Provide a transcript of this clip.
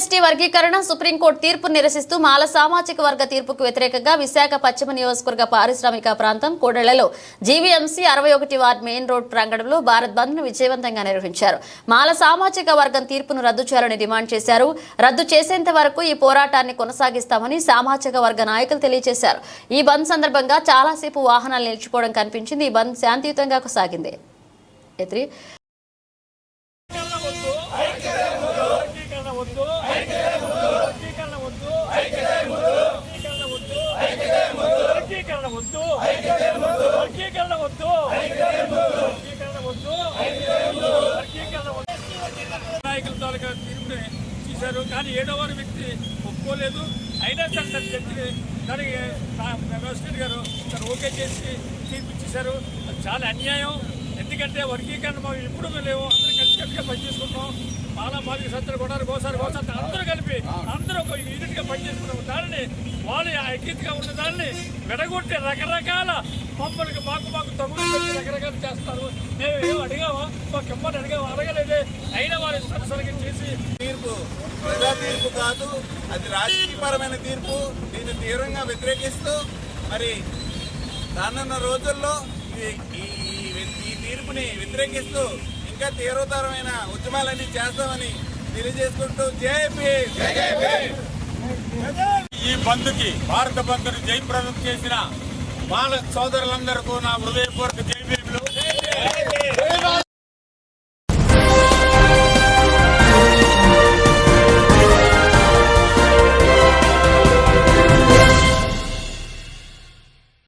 వర్గీకరణ సుప్రీంకోర్టు తీర్పు నిరసిస్తూ మాల సామాజిక వర్గ తీర్పుకు వ్యతిరేకంగా విశాఖ పశ్చిమ నియోజకవర్గ పారిశ్రామిక ప్రాంతం కోడెళ్ళలో జీవీఎంసీ అరవై ఒకటి వార్డ్ మెయిన్ రోడ్ ప్రాంగణంలో భారత్ బంద్ను విజయవంతంగా నిర్వహించారు. మాల సామాజిక వర్గం తీర్పును రద్దు చేయాలని డిమాండ్ చేశారు. రద్దు చేసేంత వరకు ఈ పోరాటాన్ని కొనసాగిస్తామని సామాజిక వర్గ నాయకులు తెలియజేశారు. ఈ బంద్ సందర్భంగా చాలాసేపు వాహనాలు నిలిచిపోవడం కనిపించింది. ఈ బంద్ శాంతియుతంగా సాగింది ఎత్రి వద్దు వర్గీకరణ వద్దు వర్గీకరణ వద్దు వర్గీకరణ వద్దు వర్గీకరణ వద్దు వర్గీకరణ వద్దు వర్గీకరణ వద్దు నాయకుల తాలూకా తీర్పుని ఇచ్చారు కానీ ఏడవ వ్యక్తి ఒప్పుకోలేదు. అయినా సరే తన వ్యక్తిని దానికి వ్యవస్థ గారు తను ఓకే చేసి తీర్పు ఇచ్చేశారు అది చాలా అన్యాయం. ఎందుకంటే వర్గీకరణ మనం ఇప్పుడు లేవు. అందరూ కలిసికట్టుగా పనిచేసుకుంటాం మాలా మాదిక సత్తలు కొడారు గోసారి గోసారి అందరూ కలిపి అందరూ ఒక యూనిట్గా పనిచేసుకున్నాం దానిని వాళ్ళు ఆ ఐక్యతగా ఉన్న దాన్ని విడగొట్టి రకరకాల మమ్మల్ని మాకు మాకు తగులు రకరకాలు చేస్తారు. మేము ఏం అడిగావా మాకు ఇమ్మని అడిగావా అడగలేదే. అయినా వారి సరసరిగా చేసి ప్రజా తీర్పు కాదు అది రాజకీయపరమైన తీర్పు. దీన్ని తీవ్రంగా వ్యతిరేకిస్తూ మరి రానున్న రోజుల్లో ఈ- తీర్పుని వ్యతిరేకిస్తూ ఇంకా తీవ్రతరమైన ఉద్యమాలన్నీ చేస్తామని తెలియజేసుకుంటూ జేపీ ఈ బంద్కి భారత బంద్ను జయప్రదం చేసిన బాల సోదరులందరికీ నా హృదయపూర్వక